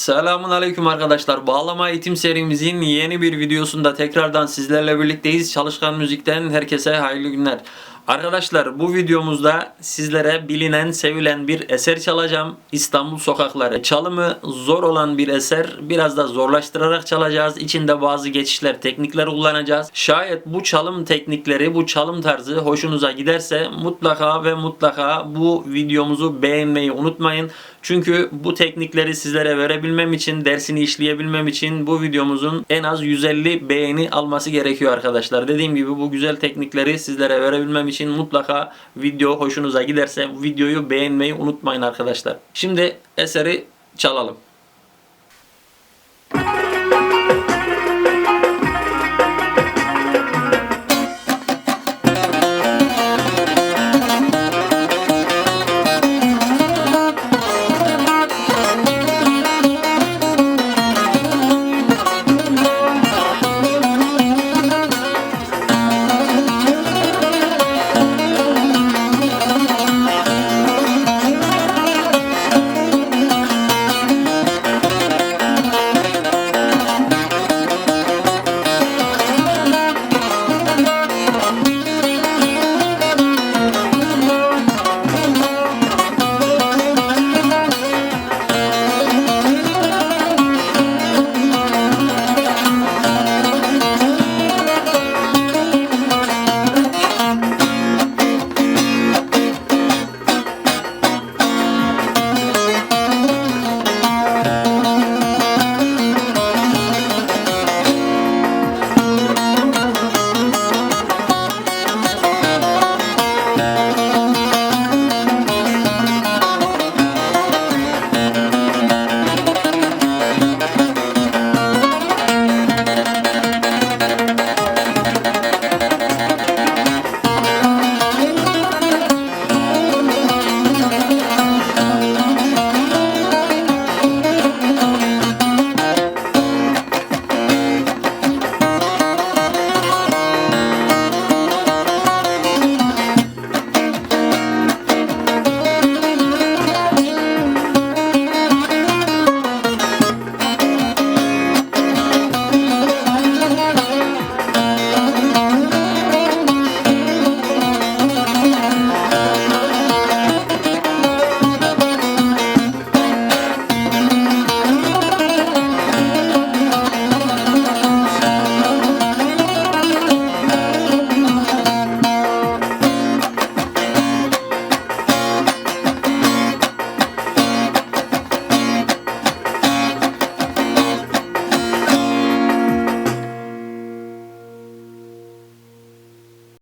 Selamun Aleyküm arkadaşlar. Bağlama eğitim serimizin yeni bir videosunda tekrardan sizlerle birlikteyiz. Çalışkan Müzik'ten herkese hayırlı günler. Arkadaşlar bu videomuzda sizlere bilinen, sevilen bir eser çalacağım. İstanbul Sokakları. Çalımı zor olan bir eser. Biraz da zorlaştırarak çalacağız. İçinde bazı geçişler, teknikler kullanacağız. Şayet bu çalım teknikleri, bu çalım tarzı hoşunuza giderse mutlaka ve mutlaka bu videomuzu beğenmeyi unutmayın. Çünkü bu teknikleri sizlere verebilmem için, dersini işleyebilmem için bu videomuzun en az 150 beğeni alması gerekiyor arkadaşlar. Dediğim gibi bu güzel teknikleri sizlere verebilmem için mutlaka video hoşunuza giderse videoyu beğenmeyi unutmayın arkadaşlar. Şimdi eseri çalalım.